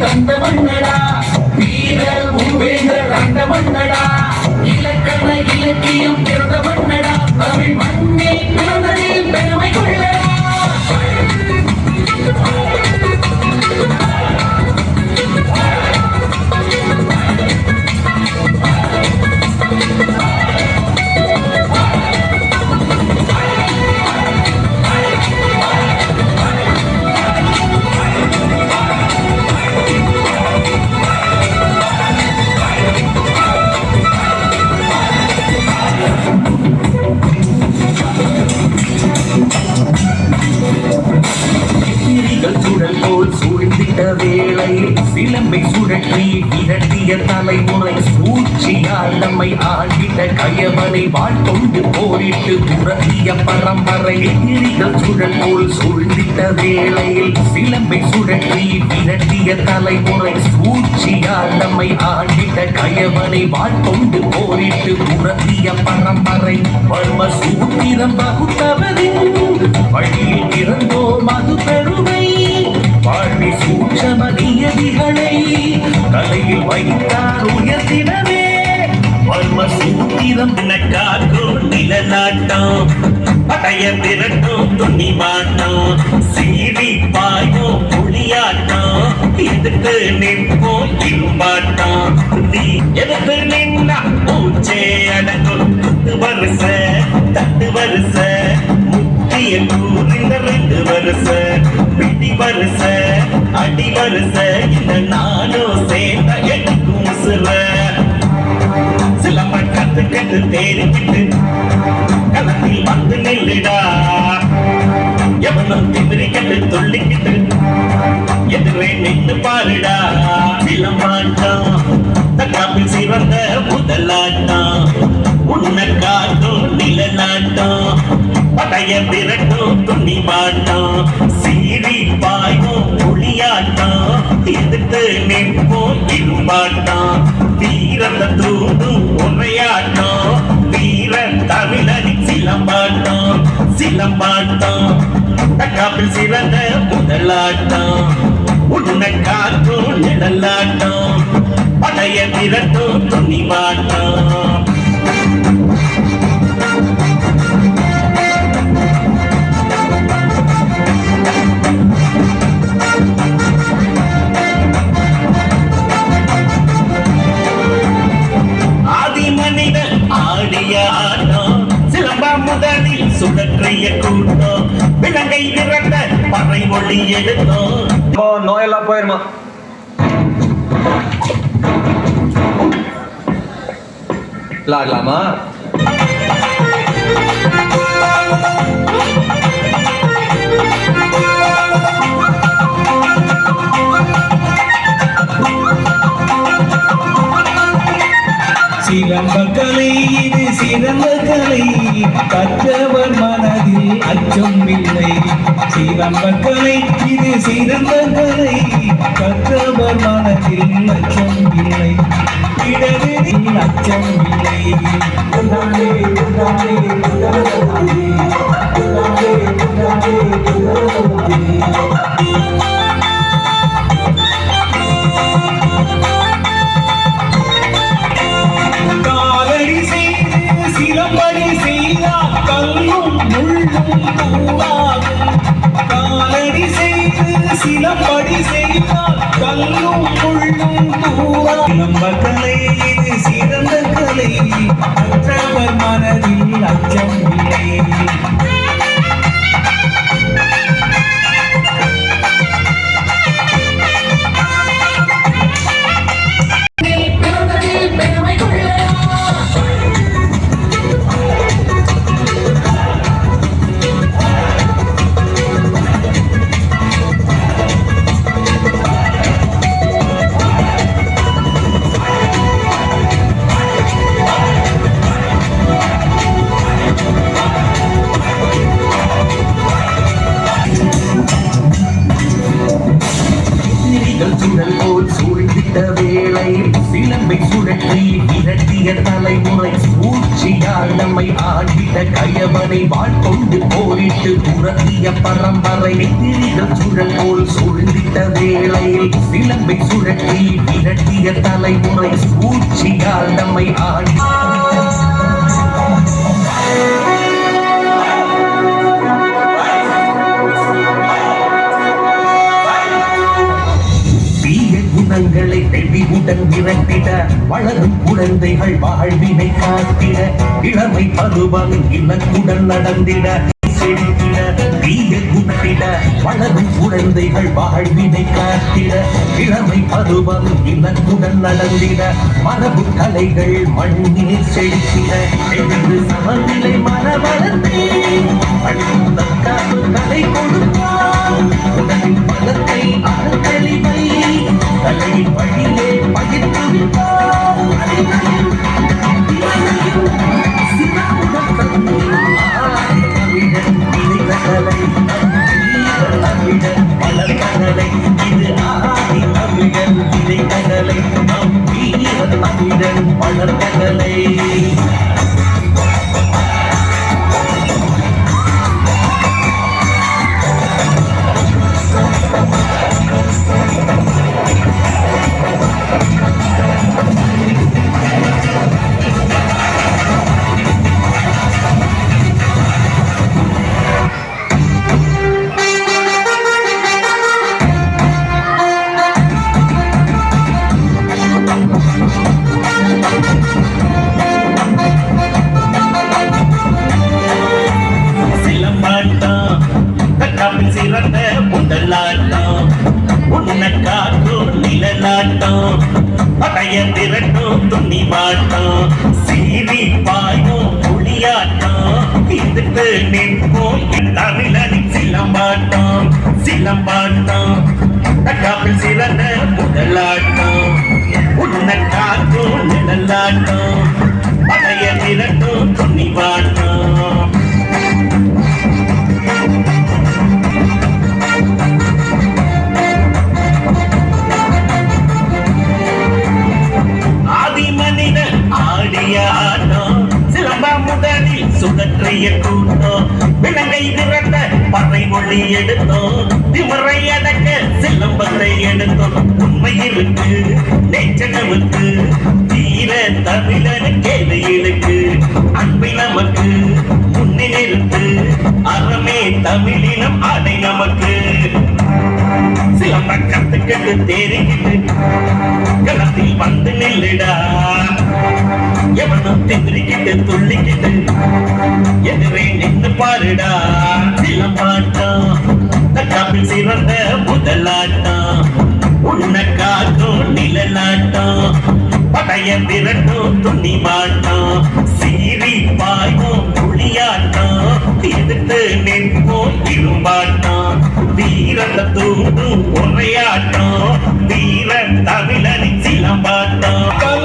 కందమన్నడ கிட்ட ஆண்டிட்ட கயவனை வாழ்கொண்டு போரிட்டு புரட்டிய பரம்பரை திரிகள் சுழல் போல் சுழ்ந்திட்ட வேளையில் சிலம்பை சுழற்றி விரட்டிய தலைமுறை சூழ்ச்சியால் நம்மை ஆண்டிட்ட கயவனை வாழ்த்தொண்டு போரிட்டு புரட்டிய பரம்பரை வர்ம சூத்திரம் பகுத்தவரின் வழியில் இறந்தோ மது பெருமை. வாழ்வி சூட்சம நியதிகளை தலையில் வைத்தார் உயர்த்தினவே வர்ம சூத்திரம் காக்கும் நிலநாட்டம். படைய திரட்டும் துணி மாட்டம். சீறி பாயும் புளியாட்டம் எதிர்த்து நிற்போம் இம்பாட்டம். நீ எதிர்த்து நின்னா பூச்சே அடங்கும். தட்டு வருஷ தட்டு வருஷ முக்கிய கூறிந்த ரெண்டு வருஷ பிடி வருஷ அடி வருஷ இந்த நானும் சேர்ந்த எனக்கும் சிற சிலம்ப கண்டு தேடிக்கிட்டு களத்தில் வந்து நில்லுடா. எவனும் திமிரி கண்டு துள்ளிக்கிட்டு எதிரே நின்று பாருடா. சிலம்பாட்டம் தக்காப்பில் சிறந்த முதலாட்டம். உன்னை காட்டும் நிலநாட்டம் படைய திரட்டும் துணி மாட்டம் சீரி பாயும் புளியாட்டம் எதிர்த்து நிற்போம் இரும்பாட்டம். வீரந்த தூண்டும் உரையாட்டம் வீர தமிழரின் சிலம்பாட்டம் சிலம்பாட்டம் தக்காப்பில் சிறந்த முதலாட்டம் உன்னை காற்றும் நிழலாட்டம் பழைய திரட்டும் துணிவாட்டம் சுழற்றிய கூட்டம் விலங்கை விரட்ட பறை மொழி எடுத்தோம் நோயெல்லாம் போயிருமா? விளாடலாமா சிலம்ப இது சிறந்த கலை கற்றவர் மனதில் அச்சம் இல்லை. சிறந்த கலை இது சிறந்த கலை கற்றவர் மனதில் அச்சம் கயவனை வாழ்கொண்டு போரிட்டு புரட்டிய பரம்பரை திரிகள் சுழல் போல் சூழ்ந்திட்ட வேளையில் சிலம்பை சுழற்றி விரட்டிய தலைமுறை சூழ்ச்சியால் நம்மை ஆடி குணங்களை தெளிவுடன் விரட்டிட வளரும் குழந்தைகள் வாழ்வினை காத்திட இளமை பருவம் இலக்குடன் நடந்திட செழித்திட தீய குணத்திட வளரும் குழந்தைகள் வாழ்வினை காத்திட இளமை பருவம் இலக்குடன் நடந்திட மரபு கலைகள் மண்ணில் செழித்திட எழுந்து சமநிலை மரவளர்த்தே அழிந்த காப்பு கலை கொடுப்பார். உடலின் பலத்தை உன்னை காக்கும் நிழலாட்டம் படைய திரட்டும் துணி மாட்டம் சீறி பாயும் புளியாட்டம் இதுக்கு நிற்போம் தமிழனின் சிலம்பாட்டம் சிலம்பாட்டம். தக்காப்பில் சிறந்த முதலாட்டம் உன்னை காக்கும் நிழலாட்டம். ஆட்டம் சிலம்பா முதலில் சுழற்றிய கூட்டம் விலங்கை திரட்ட பறை மொழி எடுத்தோம். திமறை அடக்க சிலம்பத்தை எடுத்தோம். உண்மை இருக்கு நெச்சனவுக்கு தீர தமிழன் கேதையிலுக்கு அன்பை நமக்கு முன்னே நிறுத்து. அறமே தமிழினம் அதை நமக்கு. சிலம்ப கத்துக்கிட்டு தேறிக்கிட்டு எவனும் துள்ளிக்கிட்டு எதிரே நின்று பாருடா சிலம்பாட்டம் தக்காப்பில் சிறந்த முதலாட்டம் உன்னை காக்கும் நிழலாட்டம் படைய திரட்டும் துணி மாட்டம் சீறி பாயும் புளியாட்டம் எதிர்த்து நிற்போம் இரும்பாட்டம் வீரத்தை தூண்டும் உரையாட்டம் வீரன் தமிழனின் சிலம்பாட்டம்